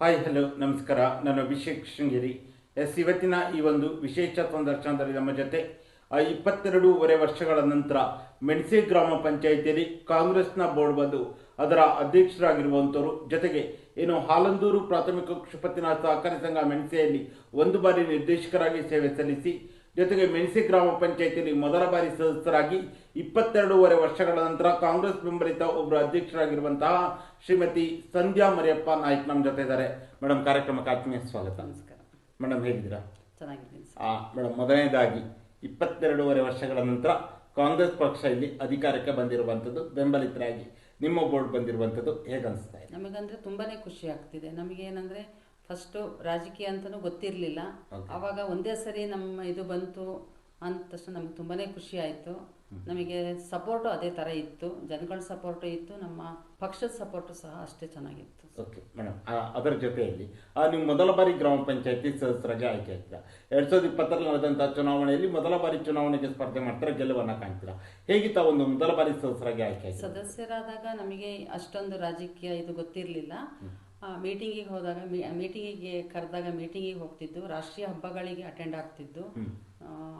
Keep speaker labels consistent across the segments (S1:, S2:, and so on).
S1: Hi, hello, ನಮಸ್ಕಾರ. ನಾನು Abhishek Sringeri. S, ಇವತ್ತಿನ ಈ ಒಂದು ವಿಶೇಷ ಸಂದರ್ಶನದಲ್ಲಿ ನಮ್ಮ ಜೊತೆ ಇಪ್ಪತ್ತೆರಡೂವರೆ ವರ್ಷಗಳ ನಂತರ ಮೆಣಸೆ ಗ್ರಾಮ ಪಂಚಾಯಿತಿಯಲ್ಲಿ ಕಾಂಗ್ರೆಸ್ನ ಬೋರ್ಡ್ ಬಂದು ಅದರ ಅಧ್ಯಕ್ಷರಾಗಿರುವಂಥವರು ಜೊತೆಗೆ ಏನು ಹಾಲಂದೂರು ಪ್ರಾಥಮಿಕ ಕೃಷಿಪತ್ತಿನ ಸಹಕಾರಿ ಸಂಘ ಮೆಣಸೆಯಲ್ಲಿ ಒಂದು ಬಾರಿ ನಿರ್ದೇಶಕರಾಗಿ ಸೇವೆ ಸಲ್ಲಿಸಿ ಜೊತೆಗೆ ಮೆನ್ಸಿ ಗ್ರಾಮ ಪಂಚಾಯಿತಿಯಲ್ಲಿ ಮೊದಲ ಬಾರಿ ಸದಸ್ಯರಾಗಿ ಇಪ್ಪತ್ತೆರಡೂವರೆ ವರ್ಷಗಳ ನಂತರ ಕಾಂಗ್ರೆಸ್ ಬೆಂಬಲಿತ ಒಬ್ಬರು ಅಧ್ಯಕ್ಷರಾಗಿರುವಂತಹ ಶ್ರೀಮತಿ ಸಂಧ್ಯಾ ಮರಿಯಪ್ಪ ನಾಯ್ಕ್ ನಮ್ಮ ಜೊತೆ ಇದ್ದಾರೆ. ಮೇಡಮ್ ಕಾರ್ಯಕ್ರಮಕ್ಕೆ ಆತ್ಮೀಯ ಸ್ವಾಗತ.
S2: ನಮಸ್ಕಾರ.
S1: ಮೇಡಮ್ ಹೇಗಿದ್ದೀರಾ?
S2: ಚೆನ್ನಾಗಿದ್ದೀನಿ
S1: ಮೇಡಮ್ ಮೊದಲನೇದಾಗಿ ಇಪ್ಪತ್ತೆರಡೂವರೆ ವರ್ಷಗಳ ನಂತರ ಕಾಂಗ್ರೆಸ್ ಪಕ್ಷ ಇಲ್ಲಿ ಅಧಿಕಾರಕ್ಕೆ ಬಂದಿರುವಂಥದ್ದು ಬೆಂಬಲಿತರಾಗಿ ನಿಮ್ಮ ಬೋರ್ಡ್ ಬಂದಿರುವಂಥದ್ದು ಹೇಗನ್ನಿಸ್ತಾ ಇದೆ?
S2: ನಮಗಂದ್ರೆ ತುಂಬಾ ಖುಷಿ ಆಗ್ತಿದೆ. ನಮಗೆ ಏನಂದ್ರೆ ಫಸ್ಟು ರಾಜಕೀಯ ಅಂತಲೂ ಗೊತ್ತಿರಲಿಲ್ಲ. ಆವಾಗ ಒಂದೇ ಸರಿ ನಮ್ಮ ಇದು ಬಂತು ಅಂದ ತಕ್ಷಣ ನಮ್ಗೆ ತುಂಬಾನೇ ಖುಷಿ ಆಯಿತು. ನಮಗೆ ಸಪೋರ್ಟು ಅದೇ ಥರ ಇತ್ತು. ಜನಗಳ ಸಪೋರ್ಟು ಇತ್ತು ನಮ್ಮ ಪಕ್ಷದ ಸಪೋರ್ಟು ಸಹ ಅಷ್ಟೇ ಚೆನ್ನಾಗಿತ್ತು.
S1: ಓಕೆ ಮೇಡಮ್ ಅದರ ಜೊತೆಯಲ್ಲಿ ನೀವು ಮೊದಲ ಬಾರಿ ಗ್ರಾಮ ಪಂಚಾಯತಿ ಸದಸ್ಯರಾಗಿ ಆಯ್ಕೆ ಆಗ್ತೀರಾ ಎರಡ್ ಸಾವಿರದ ಇಪ್ಪತ್ತರಲ್ಲಿ ನಡೆದಂಥ ಚುನಾವಣೆಯಲ್ಲಿ ಮೊದಲ ಬಾರಿ ಚುನಾವಣೆಗೆ ಸ್ಪರ್ಧೆ ಮಾಡ್ತಾರೆ ಗೆಲುವನ್ನು ಕಾಣ್ತೀರಾ? ಹೇಗಿತ್ತ ಒಂದು ಮೊದಲ ಬಾರಿ ಸದಸ್ಯರಾಗಿ ಆಯ್ಕೆ ಆಯ್ತು
S2: ಸದಸ್ಯರಾದಾಗ ನಮಗೆ ಅಷ್ಟೊಂದು ರಾಜಕೀಯ ಇದು ಗೊತ್ತಿರಲಿಲ್ಲ. ಮೀಟಿಂಗಿಗೆ ಹೋದಾಗ ಮೀಟಿಂಗಿಗೆ ಕರೆದಾಗ ಮೀಟಿಂಗಿಗೆ ಹೋಗ್ತಿದ್ದು ರಾಷ್ಟ್ರೀಯ ಹಬ್ಬಗಳಿಗೆ ಅಟೆಂಡ್ ಆಗ್ತಿದ್ದು.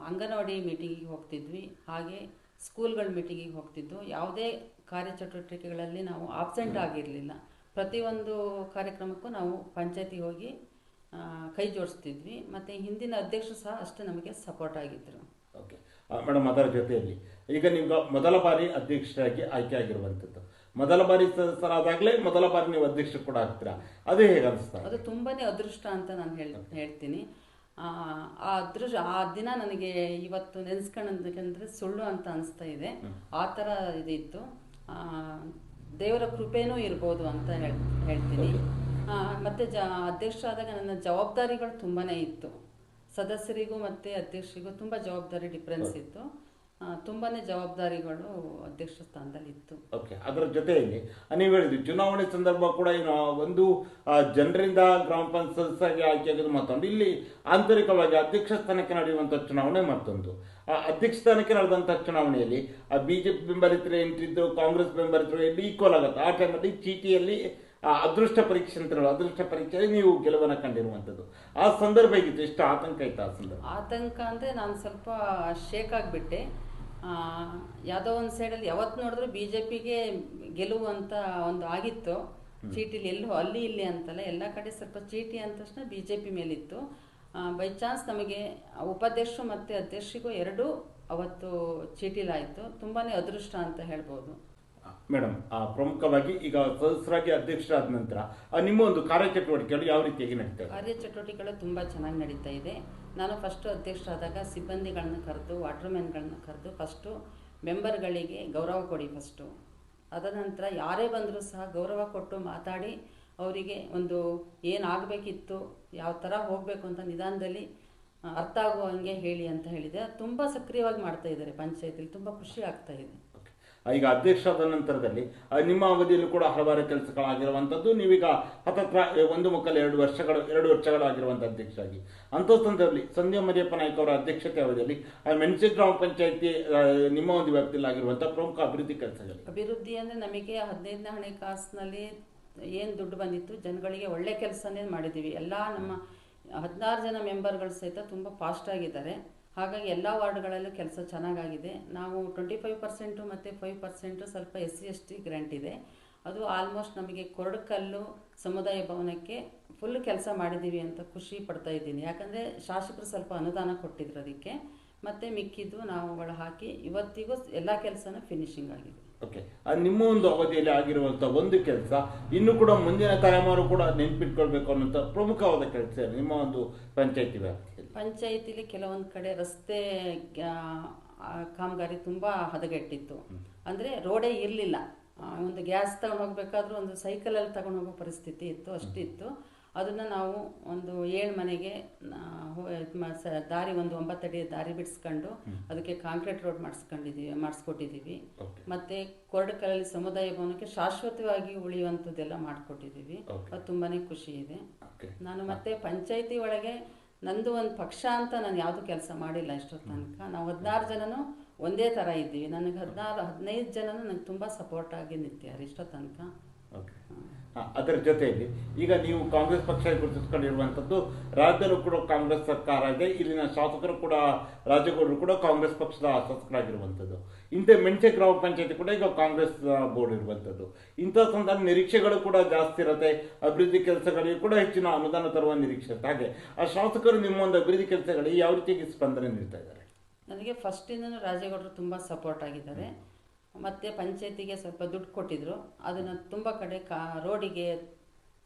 S2: ಅಂಗನವಾಡಿ ಮೀಟಿಂಗಿಗೆ ಹೋಗ್ತಿದ್ವಿ. ಹಾಗೆ ಸ್ಕೂಲ್ಗಳ ಮೀಟಿಂಗಿಗೆ ಹೋಗ್ತಿದ್ದು. ಯಾವುದೇ ಕಾರ್ಯಚಟುವಟಿಕೆಗಳಲ್ಲಿ ನಾವು ಆಬ್ಸೆಂಟ್ ಆಗಿರಲಿಲ್ಲ. ಪ್ರತಿಯೊಂದು ಕಾರ್ಯಕ್ರಮಕ್ಕೂ ನಾವು ಪಂಚಾಯತಿ ಹೋಗಿ ಕೈ ಜೋಡಿಸ್ತಿದ್ವಿ. ಮತ್ತು ಹಿಂದಿನ ಅಧ್ಯಕ್ಷರು ಸಹ ಅಷ್ಟೇ ನಮಗೆ ಸಪೋರ್ಟ್ ಆಗಿದ್ದರು
S1: ಓಕೆ ಮೇಡಮ್ ಅದರ ಜೊತೆಯಲ್ಲಿ ಈಗ ನೀವು ಮೊದಲ ಬಾರಿ ಅಧ್ಯಕ್ಷರಾಗಿ ಆಯ್ಕೆ ಆಗಿರುವಂಥದ್ದು. ಮೊದಲ ಬಾರಿ ಸದಸ್ಯರಾದಾಗಲೇ ಮೊದಲ ಬಾರಿ ನೀವು ಅಧ್ಯಕ್ಷರು ಕೂಡ ಆಗ್ತೀರಾ? ಅದೇ ಹೇಗೆ ಅನಿಸ್ತಾ
S2: ಅದು ತುಂಬಾನೇ ಅದೃಷ್ಟ ಅಂತ ನಾನು ಹೇಳ್ ಹೇಳ್ತೀನಿ. ಆ ಅದೃಷ್ಟ ಆ ದಿನ ನನಗೆ ಇವತ್ತು ನೆನೆಸ್ಕೊಳ್ಳೋದಕ್ಕಂದ್ರೆ ಸುಳ್ಳು ಅಂತ ಅನಿಸ್ತಾ ಇದೆ. ಆ ಥರ ಇದಿತ್ತು. ಆ, ದೇವರ ಕೃಪೆನೂ ಇರ್ಬೋದು ಅಂತ ಹೇಳ್ ಹೇಳ್ತೀನಿ. ಮತ್ತು ಮತ್ತೆ ಅಧ್ಯಕ್ಷ ಆದಾಗ ನನ್ನ ಜವಾಬ್ದಾರಿಗಳು ತುಂಬಾನೇ ಇತ್ತು. ಸದಸ್ಯರಿಗೂ ಮತ್ತು ಅಧ್ಯಕ್ಷರಿಗೂ ತುಂಬ ಜವಾಬ್ದಾರಿ ಡಿಫ್ರೆನ್ಸ್ ಇತ್ತು. ಆ, ತುಂಬಾನೇ ಜವಾಬ್ದಾರಿಗಳು ಅಧ್ಯಕ್ಷ ಸ್ಥಾನದಲ್ಲಿ ಇತ್ತು
S1: ಓಕೆ ಅದರ ಜೊತೆಯಲ್ಲಿ ನೀವು ಹೇಳಿದ್ರಿ ಚುನಾವಣೆ ಸಂದರ್ಭ ಕೂಡ ಏನು ಒಂದು ಜನರಿಂದ ಗ್ರಾಮ ಪಂಚಾಯತ್ ಸದಸ್ಯರಾಗಿ ಆಯ್ಕೆ ಆಗೋದು ಮತ್ತೊಂದು. ಇಲ್ಲಿ ಆಂತರಿಕವಾಗಿ ಅಧ್ಯಕ್ಷ ಸ್ಥಾನಕ್ಕೆ ನಡೆಯುವಂಥ ಚುನಾವಣೆ ಮತ್ತೊಂದು. ಆ ಅಧ್ಯಕ್ಷ ಸ್ಥಾನಕ್ಕೆ ನಡೆದಂಥ ಚುನಾವಣೆಯಲ್ಲಿ ಆ ಬಿ ಜೆ ಪಿ ಬೆಂಬಲಿತರು ಎಂಟಿದ್ದು ಕಾಂಗ್ರೆಸ್ ಬೆಂಬಲಿತರು ಎಲ್ಲಿ ಈಕ್ವಲ್ ಆಗುತ್ತೆ? ಆ ಟೈಮಲ್ಲಿ ಚೀಟಿಯಲ್ಲಿ ಆ ಅದೃಷ್ಟ ಪರೀಕ್ಷೆ ಅಂತ ಹೇಳೋದು ಅದೃಷ್ಟ ಪರೀಕ್ಷೆಯಲ್ಲಿ ನೀವು ಗೆಲುವನ್ನು ಕಂಡಿರುವಂಥದ್ದು ಆ ಸಂದರ್ಭ ಹೇಗಿತ್ತು? ಎಷ್ಟು ಆತಂಕ ಇತ್ತು ಆ ಸಂದರ್ಭ?
S2: ಆತಂಕ ಅಂದರೆ ನಾನು ಸ್ವಲ್ಪ ಶೇಕ್ ಆಗಿಬಿಟ್ಟೆ. ಯಾವುದೋ ಒಂದು ಸೈಡಲ್ಲಿ ಯಾವತ್ತು ನೋಡಿದ್ರು ಬಿ ಜೆ ಪಿಗೆ ಗೆಲುವು ಅಂತ ಒಂದು ಆಗಿತ್ತು. ಚೀಟಿಲಿ ಎಲ್ಲೂ ಅಲ್ಲಿ ಇಲ್ಲಿ ಅಂತಲ್ಲ ಎಲ್ಲ ಕಡೆ ಸ್ವಲ್ಪ ಚೀಟಿ ಅಂದ ತಕ್ಷಣ ಬಿ ಜೆ ಪಿ ಮೇಲಿತ್ತು ಬೈ ಚಾನ್ಸ್ ನಮಗೆ ಉಪಾಧ್ಯಕ್ಷರು ಮತ್ತು ಅಧ್ಯಕ್ಷರಿಗೂ ಎರಡೂ ಅವತ್ತು ಚೀಟಿಲಾಯಿತು. ತುಂಬಾ ಅದೃಷ್ಟ ಅಂತ ಹೇಳ್ಬೋದು.
S1: ಮೇಡಮ್ ಪ್ರಮುಖವಾಗಿ ಈಗ ಸದಸ್ಯರಾಗಿ ಅಧ್ಯಕ್ಷರಾದ ನಂತರ ನಿಮ್ಮ ಒಂದು ಕಾರ್ಯಚಟುವಟಿಕೆಗಳು ಯಾವ ರೀತಿಯಾಗಿ ನಡೀತಾ
S2: ಕಾರ್ಯಚಟುವಟಿಕೆಗಳು ತುಂಬ ಚೆನ್ನಾಗಿ ನಡೀತಾ ಇದೆ. ನಾನು ಫಸ್ಟು ಅಧ್ಯಕ್ಷರಾದಾಗ ಸಿಬ್ಬಂದಿಗಳನ್ನ ಕರೆದು ವಾಟರ್ಮ್ಯಾನ್ಗಳನ್ನ ಕರೆದು ಫಸ್ಟು ಮೆಂಬರ್ಗಳಿಗೆ ಗೌರವ ಕೊಡಿ ಫಸ್ಟು ಅದ ನಂತರ ಯಾರೇ ಬಂದರೂ ಸಹ ಗೌರವ ಕೊಟ್ಟು ಮಾತಾಡಿ ಅವರಿಗೆ ಒಂದು ಏನಾಗಬೇಕಿತ್ತು ಯಾವ ಥರ ಹೋಗಬೇಕು ಅಂತ ನಿಧಾನದಲ್ಲಿ ಅರ್ಥ ಆಗುವಂಗೆ ಹೇಳಿ ಅಂತ ಹೇಳಿದೆ ತುಂಬ ಸಕ್ರಿಯವಾಗಿ ಮಾಡ್ತಾ ಇದ್ದಾರೆ ಪಂಚಾಯತಿಲಿ ತುಂಬ ಖುಷಿ ಆಗ್ತಾ ಇದೆ
S1: Okay. ಆ, ಈಗ ಅಧ್ಯಕ್ಷರಾದ ನಂತರದಲ್ಲಿ ನಿಮ್ಮ ಅವಧಿಯಲ್ಲೂ ಕೂಡ ಹಲವಾರು ಕೆಲಸಗಳಾಗಿರುವಂಥದ್ದು. ನೀವೀಗ ಹತ್ತತ್ರ ಒಂದು ಮುಕ್ಕಲು ಎರಡು ವರ್ಷಗಳು, ಎರಡು ವರ್ಷಗಳಾಗಿರುವಂಥ ಅಧ್ಯಕ್ಷರಾಗಿ. ಅಂಥ ಸಂದರ್ಭದಲ್ಲಿ ಸಂಧ್ಯಾ ಮರಿಯಪ್ಪ ನಾಯ್ಕ ಅವರ ಅಧ್ಯಕ್ಷತೆ ಅವಧಿಯಲ್ಲಿ ಮೆಣಸಿ ಗ್ರಾಮ ಪಂಚಾಯಿತಿ ನಿಮ್ಮ ಒಂದು ವ್ಯಾಪ್ತಿಯಲ್ಲಿ ಆಗಿರುವಂಥ ಪ್ರಮುಖ ಅಭಿವೃದ್ಧಿ ಕೆಲಸಗಳು.
S2: ಅಭಿವೃದ್ಧಿ ಅಂದರೆ ನಮಗೆ ಹದಿನೈದನೇ ಹಣಕಾಸಿನಲ್ಲಿ ಏನು ದುಡ್ಡು ಬಂದಿತ್ತು, ಜನಗಳಿಗೆ ಒಳ್ಳೆ ಕೆಲಸನೇ ಮಾಡಿದ್ದೀವಿ. ಎಲ್ಲ ನಮ್ಮ ಹದಿನಾರು ಜನ ಮೆಂಬರ್ಗಳು ಸಹಿತ ತುಂಬ ಫಾಸ್ಟ್ ಆಗಿದ್ದಾರೆ. ಹಾಗಾಗಿ ಎಲ್ಲ ವಾರ್ಡ್ಗಳಲ್ಲೂ ಕೆಲಸ ಚೆನ್ನಾಗಾಗಿದೆ. ನಾವು ಟ್ವೆಂಟಿ ಫೈವ್ ಪರ್ಸೆಂಟು ಮತ್ತು ಫೈವ್ ಪರ್ಸೆಂಟು ಸ್ವಲ್ಪ S C S T grant ಇದೆ. ಅದು ಆಲ್ಮೋಸ್ಟ್ ನಮಗೆ ಕೊರಡಕಲ್ಲು ಸಮುದಾಯ ಭವನಕ್ಕೆ ಫುಲ್ ಕೆಲಸ ಮಾಡಿದ್ದೀವಿ ಅಂತ ಖುಷಿ ಪಡ್ತಾ ಇದ್ದೀನಿ. ಯಾಕಂದರೆ ಶಾಸಕರು ಸ್ವಲ್ಪ ಅನುದಾನ ಕೊಟ್ಟಿದ್ರು ಅದಕ್ಕೆ. ಮತ್ತು ಮಿಕ್ಕಿದ್ದು ನಾವು ಒಳ ಹಾಕಿ ಇವತ್ತಿಗೂ ಎಲ್ಲ ಕೆಲಸನೂ ಫಿನಿಶಿಂಗ್ ಆಗಿದೆ.
S1: ಓಕೆ ನಿಮ್ಮ ಒಂದು ಅವಧಿಯಲ್ಲಿ ಆಗಿರುವಂಥ ಒಂದು ಕೆಲಸ ಇನ್ನು ಕೂಡ ಮುಂದಿನ ತಲೆಮಾರು ಕೂಡ ನೆನ್ಪಿಟ್ಕೊಳ್ಬೇಕು ಅನ್ನೋಂಥ ಪ್ರಮುಖವಾದ ಕೆಲಸ ನಿಮ್ಮ ಒಂದು ಪಂಚಾಯತಿ ವ್ಯಾಪ್ತಿಯಲ್ಲಿ.
S2: ಪಂಚಾಯತಿಲಿ ಕೆಲವೊಂದು ಕಡೆ ರಸ್ತೆ ಕಾಮಗಾರಿ ತುಂಬ ಹದಗೆಟ್ಟಿತ್ತು. ಅಂದರೆ ರೋಡೇ ಇರಲಿಲ್ಲ. ಒಂದು ಗ್ಯಾಸ್ ತಗೊಂಡು ಹೋಗ್ಬೇಕಾದ್ರೂ ಒಂದು ಸೈಕಲಲ್ಲಿ ತಗೊಂಡು ಹೋಗೋ ಪರಿಸ್ಥಿತಿ ಇತ್ತು ಅಷ್ಟಿತ್ತು. ಅದನ್ನು ನಾವು ಒಂದು ಏಳು ಮನೆಗೆ ದಾರಿ ಒಂದು ಒಂಬತ್ತಡಿ ದಾರಿ ಬಿಡಿಸ್ಕೊಂಡು ಅದಕ್ಕೆ ಕಾಂಕ್ರೀಟ್ ರೋಡ್ ಮಾಡಿಸ್ಕೊಂಡಿದ್ದೀವಿ ಮಾಡಿಸ್ಕೊಟ್ಟಿದ್ದೀವಿ. ಮತ್ತೆ ಕೊರಡಕಲ್ಲಲ್ಲಿ ಸಮುದಾಯ ಭವನಕ್ಕೆ ಶಾಶ್ವತವಾಗಿ ಉಳಿಯುವಂಥದ್ದೆಲ್ಲ ಮಾಡಿಕೊಟ್ಟಿದ್ದೀವಿ. ಅದು ತುಂಬಾ ಖುಷಿ ಇದೆ. ನಾನು ಮತ್ತೆ ಪಂಚಾಯತಿ ಒಳಗೆ ನಂದು ಒಂದು ಪಕ್ಷ ಅಂತ ನಾನು ಯಾವುದು ಕೆಲಸ ಮಾಡಿಲ್ಲ ಇಷ್ಟೊತ್ತು ತನಕ. ನಾವು ಹದಿನಾರು ಜನನು ಒಂದೇ ಥರ ಇದ್ದೀವಿ. ನನಗೆ ಹದಿನಾರು ಹದಿನೈದು ಜನನು ನನಗೆ ತುಂಬ ಸಪೋರ್ಟ್ ಆಗಿ ನಿಂತಿದ್ದಾರೆ ಇಷ್ಟೊತ್ತು ತನಕ.
S1: ಅದರ ಜೊತೆಯಲ್ಲಿ ಈಗ ನೀವು ಕಾಂಗ್ರೆಸ್ ಪಕ್ಷ ಗುರುತಿಸ್ಕೊಂಡಿರುವಂಥದ್ದು ರಾಜ್ಯದಲ್ಲೂ ಕೂಡ ಕಾಂಗ್ರೆಸ್ ಸರ್ಕಾರ ಇದೆ. ಇಲ್ಲಿನ ಶಾಸಕರು ಕೂಡ, ರಾಜ್ಯಗೌಡರು ಕೂಡ ಕಾಂಗ್ರೆಸ್ ಪಕ್ಷದ ಶಾಸಕರಾಗಿರುವಂಥದ್ದು. ಇಂಥ ಮೆಣಸೆ ಗ್ರಾಮ ಪಂಚಾಯತಿ ಕೂಡ ಈಗ ಕಾಂಗ್ರೆಸ್ ಬೋರ್ಡ್ ಇರುವಂಥದ್ದು. ಇಂಥ ಸಂದರ್ಭ ನಿರೀಕ್ಷೆಗಳು ಕೂಡ ಜಾಸ್ತಿ ಇರುತ್ತೆ. ಅಭಿವೃದ್ಧಿ ಕೆಲಸಗಳಿಗೆ ಕೂಡ ಹೆಚ್ಚಿನ ಅನುದಾನ ತರುವ ನಿರೀಕ್ಷೆ ಇರುತ್ತೆ. ಹಾಗೆ ಆ ಶಾಸಕರು ನಿಮ್ಮ ಒಂದು ಅಭಿವೃದ್ಧಿ ಕೆಲಸಗಳಿಗೆ ಯಾವ ರೀತಿಯಾಗಿ ಸ್ಪಂದನೆ ನೀಡ್ತಾ ಇದ್ದಾರೆ?
S2: ನನಗೆ ಫಸ್ಟಿಂದನೂ ರಾಜೇಗೌಡರು ತುಂಬ ಸಪೋರ್ಟ್ ಆಗಿದ್ದಾರೆ. ಮತ್ತು ಪಂಚಾಯತಿಗೆ ಸ್ವಲ್ಪ ದುಡ್ಡು ಕೊಟ್ಟಿದ್ದರು ಅದನ್ನು ತುಂಬ ಕಡೆ ಕಾ ರೋಡಿಗೆ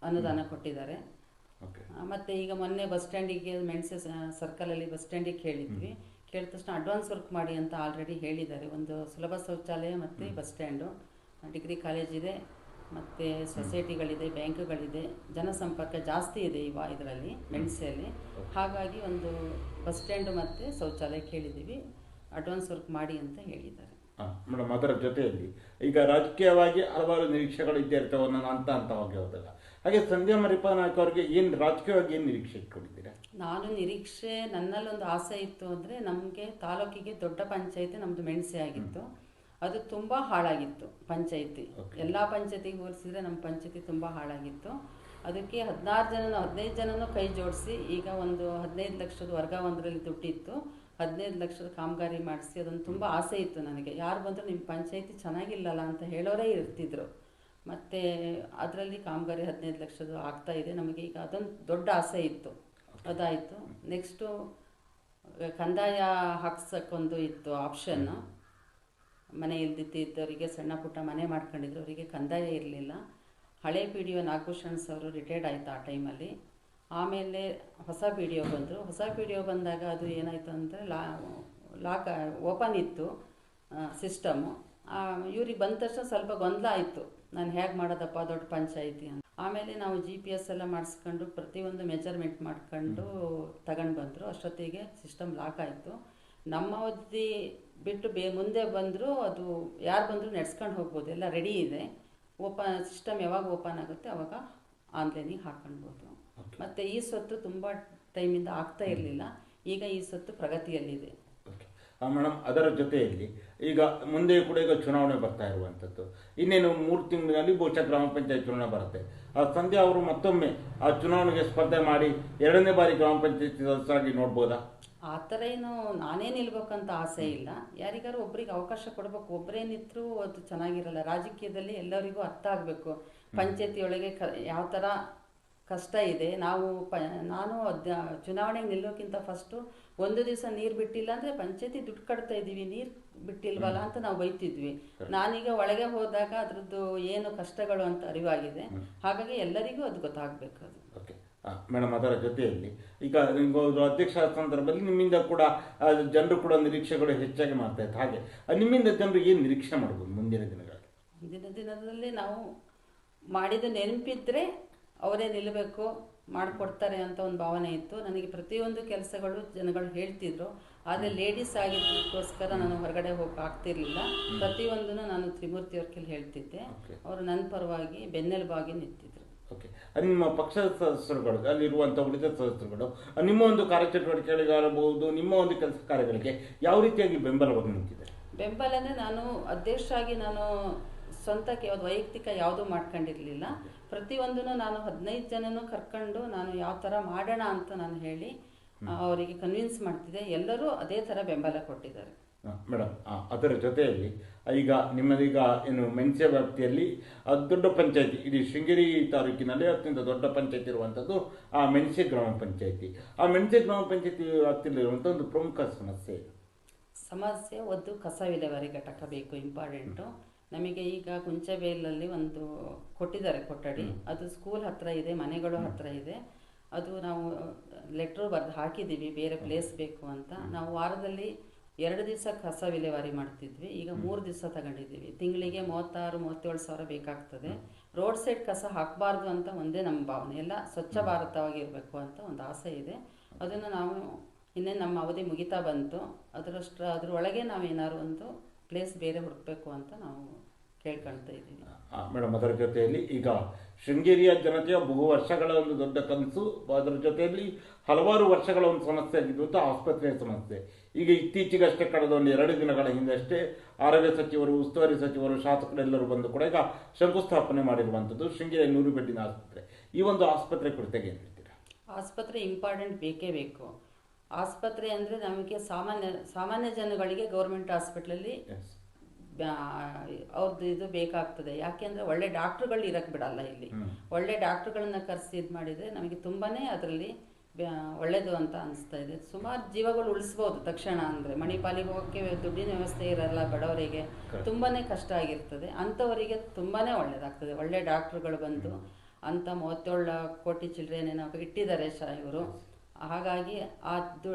S2: ಅನುದಾನ ಕೊಟ್ಟಿದ್ದಾರೆ. ಮತ್ತು ಈಗ ಮೊನ್ನೆ ಬಸ್ ಸ್ಟ್ಯಾಂಡಿಗೆ ಮೆಣಸೆ ಸರ್ಕಲಲ್ಲಿ ಬಸ್ ಸ್ಟ್ಯಾಂಡಿಗೆ ಕೇಳಿದ್ವಿ. ಕೇಳಿದ ತಕ್ಷಣ ಅಡ್ವಾನ್ಸ್ ವರ್ಕ್ ಮಾಡಿ ಅಂತ ಆಲ್ರೆಡಿ ಹೇಳಿದ್ದಾರೆ. ಒಂದು ಸುಲಭ ಶೌಚಾಲಯ ಮತ್ತು ಬಸ್ ಸ್ಟ್ಯಾಂಡು. ಡಿಗ್ರಿ ಕಾಲೇಜ್ ಇದೆ. ಮತ್ತು ಸೊಸೈಟಿಗಳಿದೆ ಬ್ಯಾಂಕ್ಗಳಿದೆ. ಜನಸಂಪರ್ಕ ಜಾಸ್ತಿ ಇದೆ ಇವ ಇದರಲ್ಲಿ ಮೆಣಸೆಯಲ್ಲಿ ಹಾಗಾಗಿ ಒಂದು ಬಸ್ ಸ್ಟ್ಯಾಂಡು ಮತ್ತು ಶೌಚಾಲಯ ಕೇಳಿದ್ದೀವಿ. ಅಡ್ವಾನ್ಸ್ ವರ್ಕ್ ಮಾಡಿ ಅಂತ ಹೇಳಿದ್ದಾರೆ.
S1: ಮೇಡಮ್ ಅದರ ಜೊತೆಯಲ್ಲಿ ಈಗ ರಾಜಕೀಯವಾಗಿ ಹಲವಾರು ನಿರೀಕ್ಷೆಗಳು ಇದ್ದೇ ಇರ್ತವೆ ಒಂದೊಂದು ಹಂತ ಹಂತವಾಗಿ ಹೋದಾಗ. ಹಾಗೆ ಸಂಧ್ಯಾ ಮರಿಪಾ ನಾಯ್ಕ ಅವರಿಗೆ ಏನು ರಾಜಕೀಯವಾಗಿ ಏನು ನಿರೀಕ್ಷೆ ಇಟ್ಕೊಂಡಿದ್ದೀರಾ?
S2: ನಾನು ನಿರೀಕ್ಷೆ ನನ್ನಲ್ಲೊಂದು ಆಸೆ ಇತ್ತು ಅಂದರೆ ನಮಗೆ ತಾಲೂಕಿಗೆ ದೊಡ್ಡ ಪಂಚಾಯತಿ ನಮ್ಮದು ಮೆಣಸೆ ಆಗಿತ್ತು. ಅದು ತುಂಬ ಹಾಳಾಗಿತ್ತು ಪಂಚಾಯತಿ. ಎಲ್ಲ ಪಂಚಾಯತಿಗೆ ಹೋಲಿಸಿದ್ರೆ ನಮ್ಮ ಪಂಚಾಯತಿ ತುಂಬ ಹಾಳಾಗಿತ್ತು. ಅದಕ್ಕೆ ಹದಿನಾರು ಜನನೂ ಹದಿನೈದು ಜನನೂ ಕೈ ಜೋಡಿಸಿ ಈಗ ಒಂದು ಹದಿನೈದು ಲಕ್ಷದ ವರ್ಗ ಒಂದರಲ್ಲಿ ದುಡ್ಡಿತ್ತು. ಹದಿನೈದು ಲಕ್ಷದ ಕಾಮಗಾರಿ ಮಾಡಿಸಿ ಅದೊಂದು ತುಂಬ ಆಸೆ ಇತ್ತು ನನಗೆ. ಯಾರು ಬಂದರೂ ನಿಮ್ಮ ಪಂಚಾಯಿತಿ ಚೆನ್ನಾಗಿಲ್ಲಲ್ಲ ಅಂತ ಹೇಳೋರೇ ಇರ್ತಿದ್ರು. ಮತ್ತು ಅದರಲ್ಲಿ ಕಾಮಗಾರಿ ಹದಿನೈದು ಲಕ್ಷದ್ದು ಆಗ್ತಾ ಇದೆ. ನಮಗೆ ಈಗ ಅದೊಂದು ದೊಡ್ಡ ಆಸೆ ಇತ್ತು. ಅದಾಯಿತು. ನೆಕ್ಸ್ಟು ಕಂದಾಯ ಹಾಕ್ಸೋಕ್ಕೊಂದು ಇತ್ತು ಆಪ್ಷನ್ನು ಮನೆ ಇಲ್ದಿದ್ದವರಿಗೆ ಸಣ್ಣ ಪುಟ್ಟ ಮನೆ ಮಾಡ್ಕೊಂಡಿದ್ರು. ಅವರಿಗೆ ಕಂದಾಯ ಇರಲಿಲ್ಲ. ಹಳೆ ಪಿ ಡಿ ಒ ನಾಗಭೂಷಣ್ಸ್ ಅವರು ರಿಟೈರ್ಡ್ ಆಯಿತು ಆ ಟೈಮಲ್ಲಿ. ಆಮೇಲೆ ಹೊಸ ಪಿ ಒ ಬಂದರು ಹೊಸ ಪಿ ಒ ಬಂದಾಗ ಅದು ಏನಾಯಿತು ಅಂದರೆ ಲಾ ಲಾಕ್ ಓಪನ್ ಇತ್ತು ಸಿಸ್ಟಮು ಇವ್ರಿಗೆ ಬಂದ ತಕ್ಷಣ ಸ್ವಲ್ಪ ಗೊಂದಲ ಆಯಿತು. ನಾನು ಹೇಗೆ ಮಾಡೋದಪ್ಪ ದೊಡ್ಡ ಪಂಚಾಯಿತಿ ಅಂತ. ಆಮೇಲೆ ನಾವು ಜಿ ಪಿ ಎಸ್ ಎಲ್ಲ ಮಾಡಿಸ್ಕೊಂಡು ಪ್ರತಿಯೊಂದು ಮೆಜರ್ಮೆಂಟ್ ಮಾಡ್ಕೊಂಡು ತಗೊಂಡು ಬಂದರು. ಅಷ್ಟೊತ್ತಿಗೆ ಸಿಸ್ಟಮ್ ಲಾಕ್ ಆಯಿತು. ನಮ್ಮ ಅವಧಿ ಬಿಟ್ಟು ಬೇ, ಮುಂದೆ ಬಂದರೂ ಅದು ಯಾರು ಬಂದರೂ ನಡೆಸ್ಕೊಂಡು ಹೋಗ್ಬೋದು. ಎಲ್ಲ ರೆಡಿ ಇದೆ. ಓಪನ್ ಸಿಸ್ಟಮ್ ಯಾವಾಗ ಓಪನ್ ಆಗುತ್ತೆ ಅವಾಗ ಆನ್ಲೈನಿಗೆ ಹಾಕೊಳ್ಬೋದು ಮತ್ತು ಈ ಸ್ವತ್ತು ತುಂಬ ಟೈಮಿಂದ ಆಗ್ತಾ ಇರಲಿಲ್ಲ. ಈಗ ಈ ಸ್ವತ್ತು ಪ್ರಗತಿಯಲ್ಲಿದೆ.
S1: ಮೇಡಮ್ ಅದರ ಜೊತೆಯಲ್ಲಿ ಈಗ ಮುಂದೆ ಕೂಡ ಈಗ ಚುನಾವಣೆ ಬರ್ತಾ ಇರುವಂಥದ್ದು ಇನ್ನೇನು ಮೂರು ತಿಂಗಳಲ್ಲಿ ಬಹುಶಃ ಗ್ರಾಮ ಪಂಚಾಯತ್ ಚುನಾವಣೆ ಬರುತ್ತೆ. ಆ ಸಂಧ್ಯಾ ಅವರು ಮತ್ತೊಮ್ಮೆ ಆ ಚುನಾವಣೆಗೆ ಸ್ಪರ್ಧೆ ಮಾಡಿ ಎರಡನೇ ಬಾರಿ ಗ್ರಾಮ ಪಂಚಾಯತ್ ಸದಸ್ಯರಾಗಿ ನೋಡ್ಬೋದಾ?
S2: ಆ ಥರ ಏನು ನಾನೇ ನಿಲ್ಬೇಕಂತ ಆಸೆ ಇಲ್ಲ. ಯಾರಿಗಾರು ಒಬ್ಬರಿಗೆ ಅವಕಾಶ ಕೊಡಬೇಕು. ಒಬ್ಬರೇ ನಿಂತರೂ ಅದು ಚೆನ್ನಾಗಿರಲ್ಲ. ರಾಜಕೀಯದಲ್ಲಿ ಎಲ್ಲರಿಗೂ ಅರ್ಥ ಆಗಬೇಕು. ಪಂಚಾಯತಿಯೊಳಗೆ ಕ ಯಾವ ಥರ ಕಷ್ಟ ಇದೆ. ನಾವು ಪ ನಾನು ಅದ್ ಚುನಾವಣೆಗೆ ನಿಲ್ಲೋಕ್ಕಿಂತ ಫಸ್ಟು ಒಂದು ದಿವಸ ನೀರು ಬಿಟ್ಟಿಲ್ಲ ಅಂದರೆ ಪಂಚಾಯತಿ ದುಡ್ಡು ಕಟ್ತಾ ಇದ್ದೀವಿ. ನೀರು ಬಿಟ್ಟಿಲ್ವಲ್ಲ ಅಂತ ನಾವು ಬೈತಿದ್ವಿ. ನಾನೀಗ ಒಳಗೆ ಹೋದಾಗ ಅದ್ರದ್ದು ಏನು ಕಷ್ಟಗಳು ಅಂತ ಅರಿವಾಗಿದೆ. ಹಾಗಾಗಿ ಎಲ್ಲರಿಗೂ ಅದು ಗೊತ್ತಾಗಬೇಕು ಅದು.
S1: ಓಕೆ. ಮೇಡಮ್ ಅದರ ಜೊತೆಯಲ್ಲಿ ಈಗ ನಿಮ್ಗೆ ಅಧ್ಯಕ್ಷ ಆದ ಸಂದರ್ಭದಲ್ಲಿ ನಿಮ್ಮಿಂದ ಕೂಡ ಜನರು ಕೂಡ ನಿರೀಕ್ಷೆಗಳು ಹೆಚ್ಚಾಗಿ ಮಾಡ್ತಾ ಇತ್ತು. ಹಾಗೆ ನಿಮ್ಮಿಂದ ಜನರು ಏನು ನಿರೀಕ್ಷೆ ಮಾಡ್ಬೋದು ಮುಂದಿನ ದಿನಗಳಲ್ಲಿ?
S2: ಮುಂದಿನ ದಿನದಲ್ಲಿ ನಾವು ಮಾಡಿದ ನೆನಪಿದ್ರೆ ಅವರೇ ನಿಲ್ಲಬೇಕು ಮಾಡಿಕೊಡ್ತಾರೆ ಅಂತ ಒಂದು ಭಾವನೆ ಇತ್ತು. ನನಗೆ ಪ್ರತಿಯೊಂದು ಕೆಲಸಗಳು ಜನಗಳು ಹೇಳ್ತಿದ್ರು. ಆದರೆ ಲೇಡೀಸ್ ಆಗಿದ್ದಕ್ಕೋಸ್ಕರ ನಾನು ಹೊರಗಡೆ ಹೋಗಿ ಆಗ್ತಿರ್ಲಿಲ್ಲ. ಪ್ರತಿಯೊಂದನ್ನು ನಾನು ತ್ರಿಮೂರ್ತಿ ಅವ್ರ ಕೈಲಿ ಹೇಳ್ತಿದ್ದೆ. ಅವರು ನನ್ನ ಪರವಾಗಿ ಬೆನ್ನೆಲುಬಾಗಿ ನಿಂತಿದ್ರು.
S1: ಓಕೆ. ನಿಮ್ಮ ಪಕ್ಷದ ಸದಸ್ಯರುಗಳು ಅಲ್ಲಿರುವಂಥ ಉಳಿದ ಸದಸ್ಯರುಗಳು ನಿಮ್ಮ ಒಂದು ಕಾರ್ಯಚಟುವಟಿಕೆಗಳಿಗಾಗಬಹುದು ನಿಮ್ಮ ಒಂದು ಕೆಲಸ ಕಾರ್ಯಗಳಿಗೆ ಯಾವ ರೀತಿಯಾಗಿ ಬೆಂಬಲವಾಗಿ ನಿಂತಿದೆ
S2: ಬೆಂಬಲ ಅಂದರೆ ನಾನು ಅಧ್ಯಕ್ಷರಾಗಿ ನಾನು ಸ್ವಂತಕ್ಕೆ ಯಾವ್ದು ವೈಯಕ್ತಿಕ ಯಾವುದೂ ಮಾಡ್ಕೊಂಡಿರಲಿಲ್ಲ. ಪ್ರತಿಯೊಂದನ್ನು ನಾನು ಹದಿನೈದು ಜನನೂ ಕರ್ಕೊಂಡು ನಾನು ಯಾವ ಥರ ಮಾಡೋಣ ಅಂತ ನಾನು ಹೇಳಿ ಅವರಿಗೆ ಕನ್ವಿನ್ಸ್ ಮಾಡ್ತಿದ್ದೆ. ಎಲ್ಲರೂ ಅದೇ ಥರ ಬೆಂಬಲ ಕೊಟ್ಟಿದ್ದಾರೆ.
S1: ಮೇಡಮ್ ಅದರ ಜೊತೆಯಲ್ಲಿ ಈಗ ನಿಮ್ಮದೀಗ ಏನು ಮೆಣಸೆ ವ್ಯಾಪ್ತಿಯಲ್ಲಿ ದೊಡ್ಡ ಪಂಚಾಯತಿ ಇಡೀ ಶೃಂಗೇರಿ ತಾಲೂಕಿನಲ್ಲಿ ಅತ್ಯಂತ ದೊಡ್ಡ ಪಂಚಾಯತಿ ಇರುವಂಥದ್ದು ಆ ಮೆಣಸೆ ಗ್ರಾಮ ಪಂಚಾಯತಿ. ಆ ಮೆಣಸೆ ಗ್ರಾಮ ಪಂಚಾಯತಿ ವ್ಯಾಪ್ತಿಯಲ್ಲಿರುವಂಥ ಒಂದು ಪ್ರಮುಖ ಸಮಸ್ಯೆ.
S2: ಸಮಸ್ಯೆ ಒಂದು ಕಸ ವಿಲೇವಾರಿ ಘಟಕ ಬೇಕು ಇಂಪಾರ್ಟೆಂಟು ನಮಗೆ ಈಗ ಕುಂಚಬೇಲಲ್ಲಿ ಒಂದು ಕೊಟ್ಟಿದ್ದಾರೆ ಕೊಠಡಿ. ಅದು ಸ್ಕೂಲ್ ಹತ್ರ ಇದೆ ಮನೆಗಳು ಹತ್ರ ಇದೆ. ಅದು ನಾವು ಲೆಟ್ರು ಬರೆದು ಹಾಕಿದ್ದೀವಿ ಬೇರೆ ಪ್ಲೇಸ್ ಬೇಕು ಅಂತ. ನಾವು ವಾರದಲ್ಲಿ ಎರಡು ದಿವಸ ಕಸ ವಿಲೇವಾರಿ ಮಾಡ್ತಿದ್ವಿ. ಈಗ ಮೂರು ದಿವಸ ತಗೊಂಡಿದ್ದೀವಿ. ತಿಂಗಳಿಗೆ ಮೂವತ್ತಾರು ಮೂವತ್ತೇಳು ಸಾವಿರ ಬೇಕಾಗ್ತದೆ. ರೋಡ್ ಸೈಡ್ ಕಸ ಹಾಕಬಾರ್ದು ಅಂತ ಒಂದೇ ನಮ್ಮ ಭಾವನೆ. ಎಲ್ಲ ಸ್ವಚ್ಛ ಭಾರತವಾಗಿರಬೇಕು ಅಂತ ಒಂದು ಆಸೆ ಇದೆ. ಅದನ್ನು ನಾವು ಇನ್ನೇ ನಮ್ಮ ಅವಧಿ ಮುಗಿತಾ ಬಂತು. ಅದರಷ್ಟು ಅದರೊಳಗೆ ನಾವು ಏನಾದ್ರು ಒಂದು ಪ್ಲೇಸ್ ಬೇರೆ ಹುಡುಕಬೇಕು ಅಂತ ನಾವು ಕೇಳ್ಕೊಳ್ತಾ
S1: ಇದ್ದೀನಿ ಮೇಡಮ್ ಅದರ ಜೊತೆಯಲ್ಲಿ ಈಗ ಶೃಂಗೇರಿಯ ಜನತೆಯ ಬಹು ವರ್ಷಗಳ ಒಂದು ದೊಡ್ಡ ಕನಸು ಅದರ ಜೊತೆಯಲ್ಲಿ ಹಲವಾರು ವರ್ಷಗಳ ಒಂದು ಸಮಸ್ಯೆ ಆಗಿದ್ದು ಆಸ್ಪತ್ರೆಯ ಸಮಸ್ಯೆ. ಈಗ ಇತ್ತೀಚೆಗಷ್ಟೇ ಕಳೆದ ಒಂದು ಎರಡು ದಿನಗಳ ಹಿಂದಷ್ಟೇ ಆರೋಗ್ಯ ಸಚಿವರು ಉಸ್ತುವಾರಿ ಸಚಿವರು ಶಾಸಕರೆಲ್ಲರೂ ಬಂದು ಕೂಡ ಈಗ ಶಂಕುಸ್ಥಾಪನೆ ಮಾಡಿರುವಂಥದ್ದು ಶೃಂಗೇರಿ ನೂರು ಬೆಡ್ಡಿನ ಆಸ್ಪತ್ರೆ. ಈ ಒಂದು ಆಸ್ಪತ್ರೆ ಕುರಿತಾಗಿ ಏನು ಹೇಳ್ತೀರಾ?
S2: ಆಸ್ಪತ್ರೆ ಇಂಪಾರ್ಟೆಂಟ್ ಬೇಕೇ ಬೇಕು. ಆಸ್ಪತ್ರೆ ಅಂದರೆ ನಮಗೆ ಸಾಮಾನ್ಯ ಸಾಮಾನ್ಯ ಜನಗಳಿಗೆ ಗೌರ್ಮೆಂಟ್ ಹಾಸ್ಪಿಟ್ಲಲ್ಲಿ ಅವ್ರದ್ದು ಇದು ಬೇಕಾಗ್ತದೆ. ಯಾಕೆಂದ್ರೆ ಒಳ್ಳೆ ಡಾಕ್ಟ್ರುಗಳು ಇರಕ್ಕೆ ಬಿಡಲ್ಲ ಇಲ್ಲಿ. ಒಳ್ಳೆ ಡಾಕ್ಟ್ರುಗಳನ್ನ ಕರೆಸಿ ಇದು ಮಾಡಿದರೆ ನಮಗೆ ತುಂಬಾನೇ ಅದರಲ್ಲಿ ಒಳ್ಳೆಯದು ಅಂತ ಅನಿಸ್ತಾ ಇದೆ. ಸುಮಾರು ಜೀವಗಳು ಉಳಿಸ್ಬೋದು ತಕ್ಷಣ ಅಂದರೆ. ಮಣಿಪಾಲಿಗೆ ಹೋಗೋಕ್ಕೆ ದುಡ್ಡಿನ ವ್ಯವಸ್ಥೆ ಇರಲ್ಲ ಬಡವರಿಗೆ. ತುಂಬಾನೇ ಕಷ್ಟ ಆಗಿರ್ತದೆ. ಅಂಥವರಿಗೆ ತುಂಬಾನೇ ಒಳ್ಳೆಯದಾಗ್ತದೆ ಒಳ್ಳೆ ಡಾಕ್ಟ್ರುಗಳು ಬಂದು ಅಂತ ಮೂವತ್ತೇಳು ಕೋಟಿ ಚಿಲ್ಡ್ರೇನೇನೋ ಇಟ್ಟಿದ್ದಾರೆ ಶ ಇವರು. ಹಾಗಾಗಿ ಅದು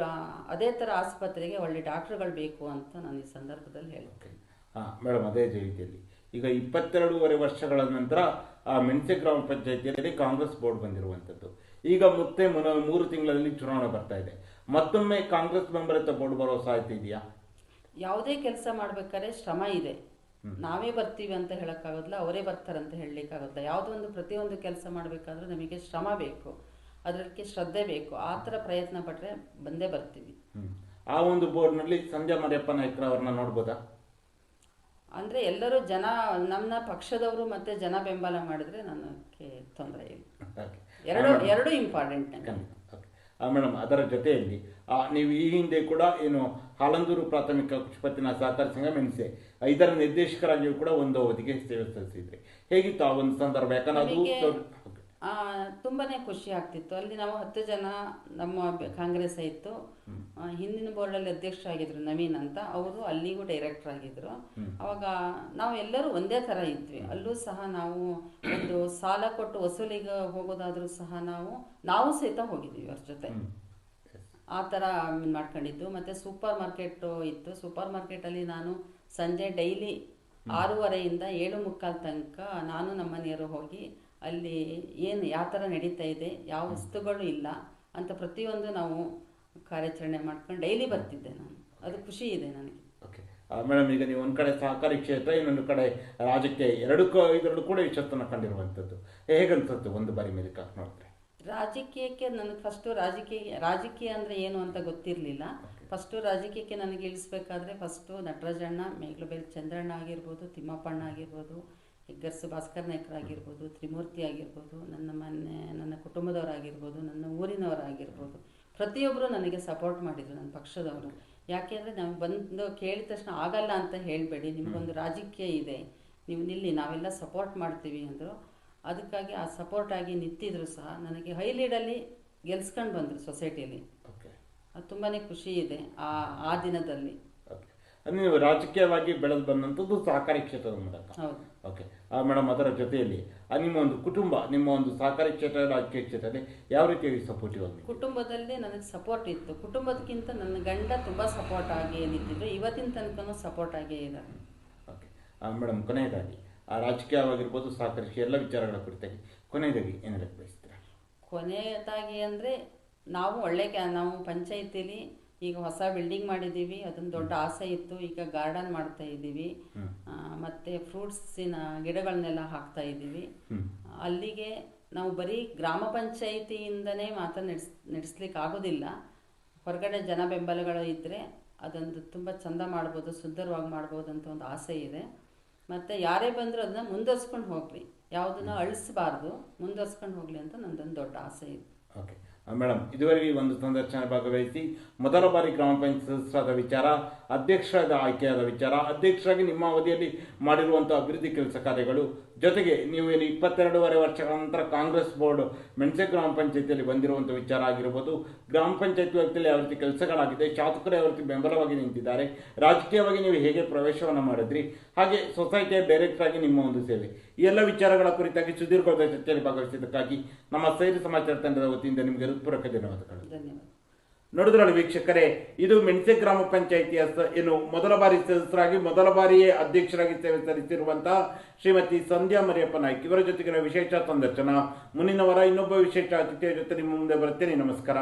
S2: ಅದೇ ಥರ ಆಸ್ಪತ್ರೆಗೆ ಒಳ್ಳೆ ಡಾಕ್ಟ್ರುಗಳು ಬೇಕು ಅಂತ ನಾನು ಈ ಸಂದರ್ಭದಲ್ಲಿ ಹೇಳ್ತೀನಿ.
S1: ಹಾಂ ಮೇಡಮ್ ಅದೇ ರೀತಿಯಲ್ಲಿ ಈಗ ಇಪ್ಪತ್ತೆರಡೂವರೆ ವರ್ಷಗಳ ನಂತರ ಆ ಮೆಣಸೆ ಗ್ರಾಮ ಪಂಚಾಯಿತಿಯಲ್ಲಿ ಕಾಂಗ್ರೆಸ್ ಬೋರ್ಡ್ ಬಂದಿರುವಂಥದ್ದು. ಈಗ ಮತ್ತೆ ಮುನ ಮೂರು ತಿಂಗಳಲ್ಲಿ ಚುನಾವಣೆ ಬರ್ತಾ ಇದೆ. ಮತ್ತೊಮ್ಮೆ ಕಾಂಗ್ರೆಸ್ ಬೆಂಬಲಿತ ಬೋರ್ಡ್ ಬರೋ ಸಾಧ್ಯತೆ ಇದೆಯಾ?
S2: ಯಾವುದೇ ಕೆಲಸ ಮಾಡ್ಬೇಕಾದ್ರೆ ಶ್ರಮ ಇದೆ. ನಾವೇ ಬರ್ತೀವಿ ಅಂತ ಹೇಳೋಕ್ಕಾಗೋದಿಲ್ಲ ಅವರೇ ಬರ್ತಾರಂತ ಹೇಳಲಿಕ್ಕಾಗೋದಿಲ್ಲ. ಯಾವುದೋ ಒಂದು ಪ್ರತಿಯೊಂದು ಕೆಲಸ ಮಾಡಬೇಕಾದ್ರೂ ನಮಗೆ ಶ್ರಮ ಬೇಕು. ಅದಕ್ಕೆ ಶ್ರದ್ಧೆ ಬೇಕು. ಆ ಥರ ಪ್ರಯತ್ನ ಪಟ್ಟರೆ ಬಂದೇ ಬರ್ತೀವಿ.
S1: ಆ ಒಂದು ಬೋರ್ಡ್ನಲ್ಲಿ ಸಂಜಯ್ ಮರಿಯಪ್ಪ ನಾಯ್ಕರ್ ಅವ್ರನ್ನ ನೋಡ್ಬೋದಾ?
S2: ಅಂದರೆ ಎಲ್ಲರೂ ಜನ ನಮ್ಮ ಪಕ್ಷದವರು ಮತ್ತು ಜನ ಬೆಂಬಲ ಮಾಡಿದ್ರೆ ನನಗೆ ತೊಂದರೆ ಇಲ್ಲ. ಎರಡು ಎರಡು ಇಂಪಾರ್ಟೆಂಟ್
S1: ಮೇಡಮ್ ಅದರ ಜೊತೆಯಲ್ಲಿ ಆ, ನೀವು ಈ ಹಿಂದೆ ಕೂಡ ಏನು ಹಾಲಂದೂರು ಪ್ರಾಥಮಿಕ ಪತ್ತಿನ ಸಹಕಾರ ಸಂಘ ಮೆಣಸೆ ಇದರ ನಿರ್ದೇಶಕರಾಗಿಯೂ ಕೂಡ ಒಂದು ಅವಧಿಗೆ ಸೇವೆ ಸಲ್ಲಿಸಿದ್ರಿ. ಹೇಗಿತ್ತು ಆ ಒಂದು ಸಂದರ್ಭ? ಯಾಕಂದ್ರೆ ಅದು
S2: ತುಂಬಾನೇ ಖುಷಿ ಆಗ್ತಿತ್ತು. ಅಲ್ಲಿ ನಾವು ಹತ್ತು ಜನ ನಮ್ಮ ಕಾಂಗ್ರೆಸ್ ಇತ್ತು. ಹಿಂದಿನ ಬೋರ್ಡಲ್ಲಿ ಅಧ್ಯಕ್ಷರಾಗಿದ್ರು ನವೀನ್ ಅಂತ. ಅವರು ಅಲ್ಲಿಗೂ ಡೈರೆಕ್ಟರ್ ಆಗಿದ್ರು. ಅವಾಗ ನಾವು ಎಲ್ಲರೂ ಒಂದೇ ಥರ ಇದ್ವಿ. ಅಲ್ಲೂ ಸಹ ನಾವು ಒಂದು ಸಾಲ ಕೊಟ್ಟು ವಸೂಲಿಗೆ ಹೋಗೋದಾದ್ರೂ ಸಹ ನಾವು ನಾವು ಸಹಿತ ಹೋಗಿದ್ವಿ ಅವ್ರ ಜೊತೆ. ಆ ಥರ ಮಾಡ್ಕೊಂಡಿದ್ದು. ಮತ್ತು ಸೂಪರ್ ಮಾರ್ಕೆಟ್ ಇತ್ತು. ಸೂಪರ್ ಮಾರ್ಕೆಟಲ್ಲಿ ನಾನು ಸಂಜೆ ಡೈಲಿ ಆರೂವರೆಯಿಂದ ಏಳು ಮುಕ್ಕಾಲು ತನಕ ನಾನು ನಮ್ಮ ಮನೆಯವರು ಹೋಗಿ ಅಲ್ಲಿ ಏನು ಯಾವ ಥರ ನಡೀತಾ ಇದೆ ಯಾವ ವಸ್ತುಗಳು ಇಲ್ಲ ಅಂತ ಪ್ರತಿಯೊಂದು ನಾವು ಕಾರ್ಯಾಚರಣೆ ಮಾಡ್ಕೊಂಡು ಡೈಲಿ ಬರ್ತಿದ್ದೆ ನಾನು. ಅದು ಖುಷಿ ಇದೆ ನನಗೆ.
S1: ಓಕೆ. ಮೇಡಮ್ ಈಗ ನೀವು ಒಂದು ಕಡೆ ಸಹಕಾರಿ ಕ್ಷೇತ್ರ ಇನ್ನೊಂದು ಕಡೆ ರಾಜಕೀಯ ಎರಡು ಕ ಇದರಲ್ಲೂ ಕೂಡ ಯಶಸ್ಸನ್ನು ಕಂಡಿರುವಂಥದ್ದು. ಹೇಗಂತದ್ದು ಒಂದು ಬಾರಿ ಮೇಲೆ ಕಾಕ್ ನೋಡಿದ್ರೆ?
S2: ರಾಜಕೀಯಕ್ಕೆ ನನಗೆ ಫಸ್ಟು ರಾಜಕೀಯ ರಾಜಕೀಯ ಅಂದರೆ ಏನು ಅಂತ ಗೊತ್ತಿರಲಿಲ್ಲ. ಫಸ್ಟು ರಾಜಕೀಯಕ್ಕೆ ನನಗೆ ಇಳಿಸ್ಬೇಕಾದ್ರೆ ಫಸ್ಟು ನಟರಾಜಣ್ಣ ಮೇಘಲಬೇಲ್ ಚಂದ್ರಣ್ಣ ಆಗಿರ್ಬೋದು ತಿಮ್ಮಪ್ಪಣ್ಣ ಆಗಿರ್ಬೋದು ಹೆಗ್ಗರ್ಸು ಭಾಸ್ಕರ್ ನಾಯ್ಕರಾಗಿರ್ಬೋದು ತ್ರಿಮೂರ್ತಿ ಆಗಿರ್ಬೋದು ನನ್ನ ಮನೆ ನನ್ನ ಕುಟುಂಬದವರಾಗಿರ್ಬೋದು ನನ್ನ ಊರಿನವರಾಗಿರ್ಬೋದು ಪ್ರತಿಯೊಬ್ಬರು ನನಗೆ ಸಪೋರ್ಟ್ ಮಾಡಿದರು ನನ್ನ ಪಕ್ಷದವರು. ಯಾಕೆಂದರೆ ನಾವು ಬಂದು ಕೇಳಿದ ತಕ್ಷಣ ಆಗಲ್ಲ ಅಂತ ಹೇಳಬೇಡಿ ನಿಮಗೊಂದು ರಾಜಕೀಯ ಇದೆ ನೀವು ನಿಲ್ಲಿ ನಾವೆಲ್ಲ ಸಪೋರ್ಟ್ ಮಾಡ್ತೀವಿ ಅಂದರು. ಅದಕ್ಕಾಗಿ ಆ ಸಪೋರ್ಟ್ ಆಗಿ ನಿಂತಿದ್ರು ಸಹ ನನಗೆ ಹೈ ಲೀಡಲ್ಲಿ ಗೆಲ್ಸ್ಕೊಂಡು ಬಂದರು ಸೊಸೈಟಿಯಲ್ಲಿ
S1: ಓಕೆ.
S2: ಅದು ತುಂಬಾ ಖುಷಿ ಇದೆ ಆ ಆ ದಿನದಲ್ಲಿ.
S1: ನೀವು ರಾಜಕೀಯವಾಗಿ ಬೆಳೆದು ಬಂದಂಥದ್ದು ಸಹಕಾರಿ ಕ್ಷೇತ್ರದ ಮೂಲಕ.
S2: ಹೌದು.
S1: ಓಕೆ ಮೇಡಮ್ ಅದರ ಜೊತೆಯಲ್ಲಿ ನಿಮ್ಮ ಒಂದು ಕುಟುಂಬ ನಿಮ್ಮ ಒಂದು ಸಹಕಾರಿ ಕ್ಷೇತ್ರ ರಾಜಕೀಯ ಕ್ಷೇತ್ರದಲ್ಲಿ ಯಾವ ರೀತಿಯಾಗಿ ಸಪೋರ್ಟಿವ್ ಆಗಿ
S2: ಕುಟುಂಬದಲ್ಲಿ ನನಗೆ ಸಪೋರ್ಟ್ ಇತ್ತು. ಕುಟುಂಬದಕ್ಕಿಂತ ನನ್ನ ಗಂಡ ತುಂಬ ಸಪೋರ್ಟ್ ಆಗಿ ನಿಂತಿದ್ರು. ಇವತ್ತಿನ ತನಕನೂ ಸಪೋರ್ಟ್ ಆಗಿ ಇದ್ದಾರೆ.
S1: ಓಕೆ ಮೇಡಮ್ ಕೊನೆಯದಾಗಿ ಆ ರಾಜಕೀಯವಾಗಿರ್ಬೋದು ಸಹಕಾರಿ ಕ್ಷೇತ್ರ ಎಲ್ಲ ವಿಚಾರಗಳ ಕುರಿತಾಗಿ ಕೊನೆಯದಾಗಿ ಏನಾದರೂ ಬಯಸ್ತೀರಾ
S2: ಕೊನೆಯದಾಗಿ ಅಂದರೆ ನಾವು ಒಳ್ಳೆ ನಾವು ಪಂಚಾಯತಿಲಿ ಈಗ ಹೊಸ ಬಿಲ್ಡಿಂಗ್ ಮಾಡಿದ್ದೀವಿ ಅದೊಂದು ದೊಡ್ಡ ಆಸೆ ಇತ್ತು ಈಗ ಗಾರ್ಡನ್ ಮಾಡ್ತಾ ಇದ್ದೀವಿ. ಮತ್ತೆ ಫ್ರೂಟ್ಸಿನ ಗಿಡಗಳನ್ನೆಲ್ಲ ಹಾಕ್ತಾ ಇದ್ದೀವಿ. ಅಲ್ಲಿಗೆ ನಾವು ಬರೀ ಗ್ರಾಮ ಪಂಚಾಯಿತಿಯಿಂದನೇ ಮಾತ್ರ ನಡೆಸ್ ನಡೆಸ್ಲಿಕ್ಕೆ ಆಗೋದಿಲ್ಲ. ಹೊರಗಡೆ ಜನ ಬೆಂಬಲಗಳು ಇದ್ದರೆ ಅದೊಂದು ತುಂಬ ಚಂದ ಮಾಡ್ಬೋದು ಸುಂದರವಾಗಿ ಮಾಡ್ಬೋದು ಅಂತ ಒಂದು ಆಸೆ ಇದೆ. ಮತ್ತು ಯಾರೇ ಬಂದರೂ ಅದನ್ನ ಮುಂದುವರ್ಸ್ಕೊಂಡು ಹೋಗಲಿ ಯಾವುದನ್ನ ಅಳಿಸಬಾರ್ದು ಮುಂದುವರ್ಸ್ಕೊಂಡು ಹೋಗಲಿ ಅಂತ ನಂದೊಂದು ದೊಡ್ಡ ಆಸೆ ಇದೆ
S1: ಓಕೆ ಮೇಡಮ್, ಇದುವರೆಗೆ ಈ ಒಂದು ಸಂದರ್ಶನ ಭಾಗವಹಿಸಿ, ಮೊದಲ ಬಾರಿ ಗ್ರಾಮ ಪಂಚಾಯತ್ ಸದಸ್ಯರಾದ ವಿಚಾರ, ಅಧ್ಯಕ್ಷರಾದ ಆಯ್ಕೆಯಾದ ವಿಚಾರ, ಅಧ್ಯಕ್ಷರಾಗಿ ನಿಮ್ಮ ಅವಧಿಯಲ್ಲಿ ಮಾಡಿರುವಂಥ ಅಭಿವೃದ್ಧಿ ಕೆಲಸ ಕಾರ್ಯಗಳು ಜೊತೆಗೆ ನೀವು ಏನು ಇಪ್ಪತ್ತೆರಡೂವರೆ ವರ್ಷಗಳ ನಂತರ ಕಾಂಗ್ರೆಸ್ ಬೋರ್ಡ್ ಮೆಣಸೆ ಗ್ರಾಮ ಪಂಚಾಯತಿಯಲ್ಲಿ ಬಂದಿರುವಂಥ ವಿಚಾರ ಆಗಿರ್ಬೋದು. ಗ್ರಾಮ ಪಂಚಾಯತ್ ವ್ಯಾಪ್ತಿಯಲ್ಲಿ ಯಾವ ರೀತಿ ಕೆಲಸಗಳಾಗಿದೆ. ಶಾಸಕರು ಯಾವ ರೀತಿ ಬೆಂಬಲವಾಗಿ ನಿಂತಿದ್ದಾರೆ. ರಾಜಕೀಯವಾಗಿ ನೀವು ಹೇಗೆ ಪ್ರವೇಶವನ್ನು ಮಾಡಿದ್ರಿ? ಹಾಗೆ ಸೊಸೈಟಿಯ ಡೈರೆಕ್ಟರ್ ಆಗಿ ನಿಮ್ಮ ಒಂದು ಸೇವೆ. ಈ ಎಲ್ಲ ವಿಚಾರಗಳ ಕುರಿತಾಗಿ ಸುದೀರ್ಘವಾದ ಚರ್ಚೆಯಲ್ಲಿ ಭಾಗವಹಿಸಿದ್ದಕ್ಕಾಗಿ ನಮ್ಮ ಸೈರಿ ಸಮಾಚಾರ ತಂಡದ ವತಿಯಿಂದ ನಿಮಗೆ ಹೃತ್ಪೂರ್ವಕ ಧನ್ಯವಾದಗಳು.
S2: ಧನ್ಯವಾದ
S1: ನೋಡಿದ್ರಲ್ಲ ವೀಕ್ಷಕರೇ, ಇದು ಮೆಣಸೆ ಗ್ರಾಮ ಪಂಚಾಯಿತಿಯ ಏನು ಮೊದಲ ಬಾರಿ ಸದಸ್ಯರಾಗಿ, ಮೊದಲ ಬಾರಿಯೇ ಅಧ್ಯಕ್ಷರಾಗಿ ಸೇವೆ ಸಲ್ಲಿಸಿರುವಂತಹ ಶ್ರೀಮತಿ ಸಂಧ್ಯಾ ಮರಿಯಪ್ಪ ನಾಯ್ಕ್. ಇವರ ಜೊತೆಗಿನ ವಿಶೇಷ ಸಂದರ್ಶನ. ಮುಂದಿನ ವಾರ ಇನ್ನೊಬ್ಬ ವಿಶೇಷ ಅತಿಥಿಯ ಜೊತೆ ನಿಮ್ಮ ಮುಂದೆ ಬರ್ತೇನೆ ನಮಸ್ಕಾರ.